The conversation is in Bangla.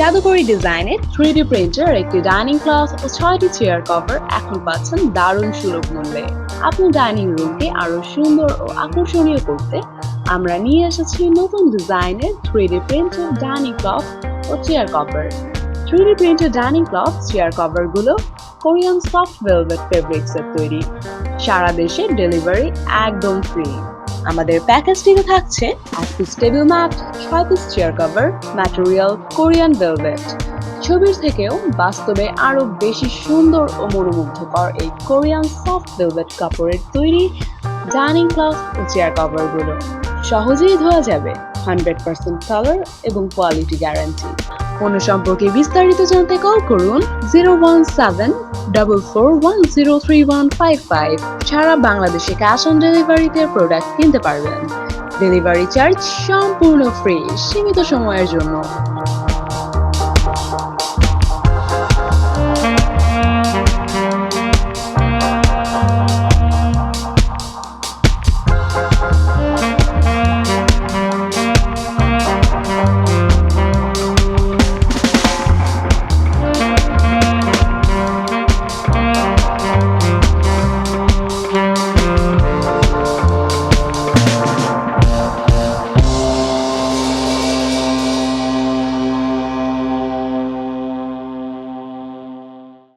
জাদুকরি ডিজাইনের থ্রি ডি প্রিন্টার একটি ডাইনিং ক্লাস ও ছয়টি চেয়ার কভার এখন পাচ্ছেন দারুণ সুলভ মূল্যে। আপনার ডাইনিং রুমকে আরও সুন্দর ও আকর্ষণীয় করতে আমরা নিয়ে এসেছি নতুন ডিজাইনের three D printed dining cloth ও chair cover. Three D printed dining cloth, chair কভারগুলো Korean soft velvet ফেব্রিক্সের তৈরি। সারা দেশে ডেলিভারি একদম ফ্রি। আমাদের প্যাকেজটিতে থাকছে পিস টেবিল ম্যাট ছয় piece chair cover material Korean velvet ছবির থেকেও বাস্তবে আরও বেশি সুন্দর ও মনোমুগ্ধকর এই কোরিয়ান সফট ভেলভেট কাপড়ের তৈরি ডাইনিং ক্লথ ও চেয়ার কভারগুলো সহজেই ধোয়া যাবে হান্ড্রেড পার্সেন্ট কালার এবং কোয়ালিটি গ্যারান্টি পণ্য সম্পর্কে বিস্তারিত জানতে কল করুন zero one seven double four one zero three one five five সারা বাংলাদেশে ক্যাশ অন ডেলিভারিতে প্রোডাক্ট কিনতে পারবেন। ডেলিভারি চার্জ সম্পূর্ণ ফ্রি সীমিত সময়ের জন্য।